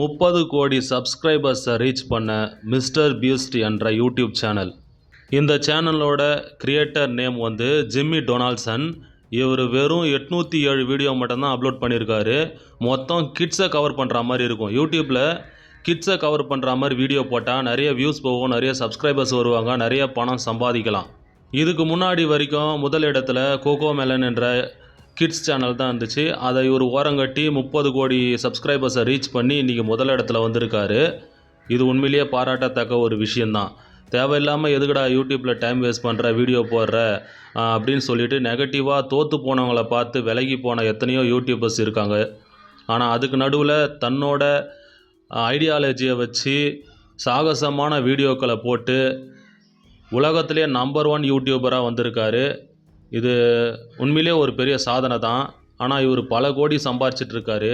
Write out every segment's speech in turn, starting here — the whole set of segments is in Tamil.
முப்பது கோடி சப்ஸ்கிரைபர்ஸை ரீச் பண்ண மிஸ்டர் பியூஸ்ட் என்ற யூடியூப் சேனல் இந்த சேனலோட கிரியேட்டர் நேம் வந்து ஜிம்மி டொனால்சன் இவர் வெறும் எட்நூற்றி ஏழு வீடியோ மட்டும்தான் அப்லோட் பண்ணியிருக்காரு. மொத்தம் கிட்ஸை கவர் பண்ணுற மாதிரி இருக்கும். யூடியூப்பில் கிட்ஸை கவர் பண்ணுற மாதிரி வீடியோ போட்டால் நிறைய வியூஸ் போகும் நிறைய சப்ஸ்கிரைபர்ஸ் வருவாங்க நிறைய பணம் சம்பாதிக்கலாம். இதுக்கு முன்னாடி வரைக்கும் முதல் இடத்துல கோகோ மெலன் என்ற கிட்ஸ் சேனல் தான் இருந்துச்சு. அதை இவர் ஓரங்கட்டி முப்பது கோடி சப்ஸ்கிரைபர்ஸை ரீச் பண்ணி இன்றைக்கி முதல் இடத்துல வந்திருக்காரு. இது உண்மையிலேயே பாராட்டத்தக்க ஒரு விஷயந்தான் தேவையில்லாமல் எதுக்குடா யூடியூப்பில் டைம் வேஸ்ட் பண்ணுற வீடியோ போடுற அப்படின்னு சொல்லிட்டு நெகட்டிவாக தோற்று போனவங்கள பார்த்து விலகி போன எத்தனையோ யூடியூபர்ஸ் இருக்காங்க. ஆனால் அதுக்கு நடுவில் தன்னோட ஐடியாலஜியை வச்சு சாகசமான வீடியோக்களை போட்டு உலகத்திலே நம்பர் ஒன் யூடியூபராக வந்திருக்காரு. இது உண்மையிலே ஒரு பெரிய சாதனை தான். ஆனால் இவர் பல கோடி சம்பாரிச்சிட்டு இருக்காரு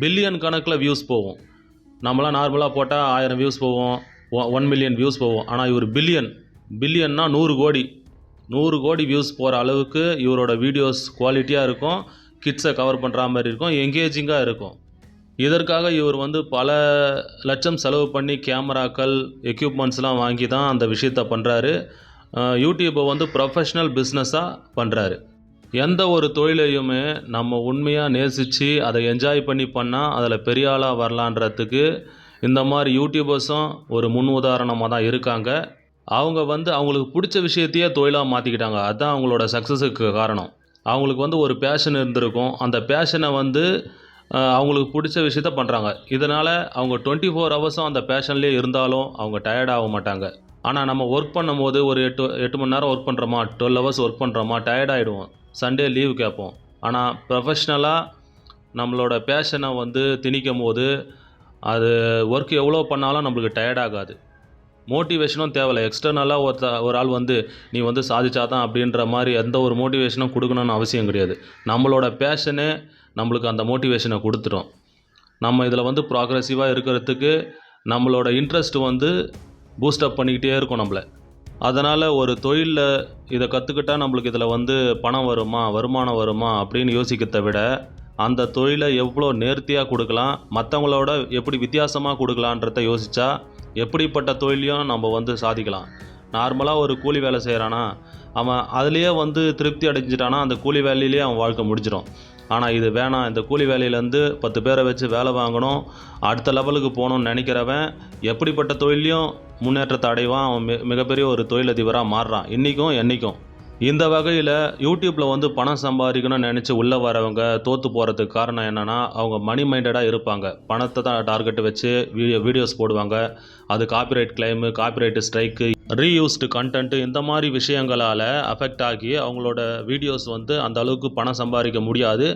பில்லியன் கணக்கில் வியூஸ் போகும். நம்மளாம் நார்மலாக போட்டால் ஆயிரம் வியூஸ் போவோம் ஒன் மில்லியன் வியூஸ் போவோம் ஆனால் இவர் பில்லியன் பில்லியன்னா நூறு கோடி. நூறு கோடி வியூஸ் போகிற அளவுக்கு இவரோட வீடியோஸ் குவாலிட்டியாக இருக்கும். கிட்ஸை கவர் பண்ணுற மாதிரி இருக்கும். எங்கேஜிங்காக இருக்கும். இதற்காக இவர் வந்து பல லட்சம் செலவு பண்ணி கேமராக்கள் எக்யூப்மெண்ட்ஸ்லாம் வாங்கி தான் அந்த விஷயத்த பண்ணுறாரு யூடியூப்பை வந்து ப்ரொஃபஷ்னல் பிஸ்னஸாக பண்ணுறாரு எந்த ஒரு தொழிலையுமே நம்ம உண்மையாக நேசித்து அதை என்ஜாய் பண்ணி பண்ணால் அதில் பெரிய ஆளாக வரலான்றதுக்கு இந்த மாதிரி யூடியூபர்ஸும் ஒரு முன் உதாரணமாக தான் இருக்காங்க. அவங்க வந்து அவங்களுக்கு பிடிச்ச விஷயத்தையே தொழிலாக மாற்றிக்கிட்டாங்க அதுதான் அவங்களோட சக்ஸஸுக்கு காரணம். அவங்களுக்கு வந்து ஒரு பேஷன் இருந்திருக்கும். அந்த பேஷனை வந்து அவங்களுக்கு பிடிச்ச விஷயத்த பண்ணுறாங்க இதனால் அவங்க டுவெண்ட்டி ஃபோர் ஹவர்ஸும் அந்த பேஷன்லேயே இருந்தாலும் அவங்க டயர்ட் ஆக மாட்டாங்க. ஆனால் நம்ம ஒர்க் பண்ணும்போது ஒரு எட்டு எட்டு மணி நேரம் ஒர்க் பண்ணுறோமா டுவெல் ஹவர்ஸ் ஒர்க் பண்ணுறோமா டயர்ட் ஆகிடுவோம் சண்டே லீவ் கேட்போம். ஆனால் ப்ரொஃபஷ்னலாக நம்மளோட பேஷனை வந்து திணிக்கும் போது அது ஒர்க் எவ்வளோ பண்ணாலும் நம்மளுக்கு டயர்ட் ஆகாது. மோட்டிவேஷனும் தேவையில்ல. எக்ஸ்டர்னலாக ஒருத்த ஒரு ஆள் வந்து நீ வந்து சாதிச்சாதான் அப்படின்ற மாதிரி எந்த ஒரு மோட்டிவேஷனும் கொடுக்கணும்னு அவசியம் கிடையாது. நம்மளோட பேஷனே நம்மளுக்கு அந்த மோட்டிவேஷனை கொடுத்துரும். நம்ம இதில் வந்து ப்ராக்ரெசிவாக இருக்கிறதுக்கு நம்மளோட இன்ட்ரெஸ்ட் வந்து பூஸ்டப் பண்ணிக்கிட்டே இருக்கும் நம்மளை. அதனால் ஒரு தொழிலில் இதை கற்றுக்கிட்டா நம்மளுக்கு இதில் வந்து பணம் வருமா வருமானம் வருமா அப்படின்னு யோசிக்கிறதை விட அந்த தொழிலை எவ்வளோ நேர்த்தியாக கொடுக்கலாம் மற்றவங்களோட எப்படி வித்தியாசமாக கொடுக்கலான்றத யோசித்தா எப்படிப்பட்ட தொழிலையும் நம்ம வந்து சாதிக்கலாம். நார்மலாக ஒரு கூலி வேலை செய்கிறானா அவன் அதுலேயே வந்து திருப்தி அடைஞ்சிட்டானா அந்த கூலி வேலையிலேயே அவன் வாழ்க்கை முடிஞ்சிடும். ஆனால் இது வேணாம் இந்த கூலி வேலையிலேருந்து பத்து பேரை வச்சு வேலை வாங்கணும் அடுத்த லெவலுக்கு போகணும்னு நினைக்கிறவன் எப்படிப்பட்ட தொழிலையும் முன்னேற்றத்தை அடைவான் அவன் மி மிகப்பெரிய ஒரு தொழிலதிபராக மாறுறான். இன்றைக்கும் என்றைக்கும் இந்த வகையில் யூடியூப்பில் வந்து பணம் சம்பாதிக்கணும்னு நினச்சி உள்ளே வரவங்க தோற்று போகிறதுக்கு காரணம் என்னென்னா அவங்க மணி மைண்டடாக இருப்பாங்க. பணத்தை தான் டார்கெட் வச்சு வீடியோ வீடியோஸ் போடுவாங்க. அது copyright claim copyright strike reused content இந்த மாதிரி விஷயங்களால் அஃபெக்ட் ஆகி அவங்களோட வீடியோஸ் வந்து அந்த அளவுக்கு பணம் சம்பாதிக்க முடியாது.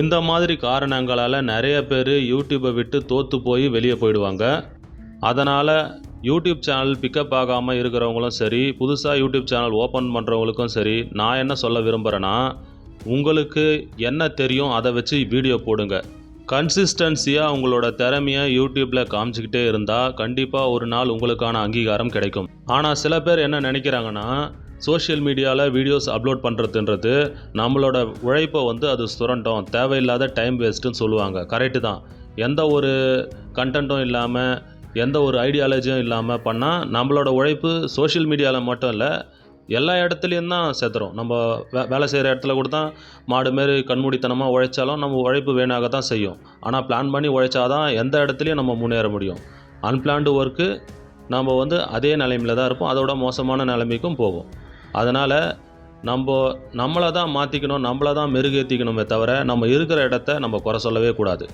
இந்த மாதிரி காரணங்களால் நிறைய பேர் யூடியூப்பை விட்டு தோற்று போய் வெளியே போயிடுவாங்க. அதனால் யூடியூப் சேனல் பிக்கப் ஆகாமல் இருக்கிறவங்களும் சரி புதுசாக யூடியூப் சேனல் ஓப்பன் பண்ணுறவங்களுக்கும் சரி நான் என்ன சொல்ல விரும்புகிறேன்னா உங்களுக்கு என்ன தெரியும் அதை வச்சு வீடியோ போடுங்க. கன்சிஸ்டன்சியாக உங்களோட திறமையை யூடியூப்பில் காமிச்சிக்கிட்டே இருந்தால் கண்டிப்பாக ஒரு நாள் உங்களுக்கான அங்கீகாரம் கிடைக்கும். ஆனால் சில பேர் என்ன நினைக்கிறாங்கன்னா சோஷியல் மீடியாவில் வீடியோஸ் அப்லோட் பண்ணுறதுன்றது நம்மளோட உழைப்பை வந்து அது சுரண்டும் தேவையில்லாத டைம் வேஸ்ட்டுன்னு சொல்லுவாங்க. கரெக்டு தான். எந்த ஒரு கண்டென்ட்டும் இல்லாமல் எந்த ஒரு ஐடியாலஜியும் இல்லாமல் பண்ணால் நம்மளோட உழைப்பு சோஷியல் மீடியாவில் மட்டும் இல்லை எல்லா இடத்துலையும் தான் செத்துறோம் நம்ம வே வேலை செய்கிற இடத்துல கூட தான் மாடு மாரி கண்மூடித்தனமாக உழைச்சாலும் நம்ம உழைப்பு வேணாக தான் செய்யும். ஆனால் பிளான் பண்ணி உழைச்சாதான் எந்த இடத்துலையும் நம்ம முன்னேற முடியும். அன்பிளான்டு ஒர்க்கு நம்ம வந்து அதே நிலைமையில தான் இருப்போம். அதோட மோசமான நிலைமைக்கும் போகும். அதனால் நம்ம நம்மளை தான் மாற்றிக்கணும் நம்மளை தான் மெருகேற்றிக்கணுமே தவிர நம்ம இருக்கிற இடத்த நம்ம குறை சொல்லவே கூடாது.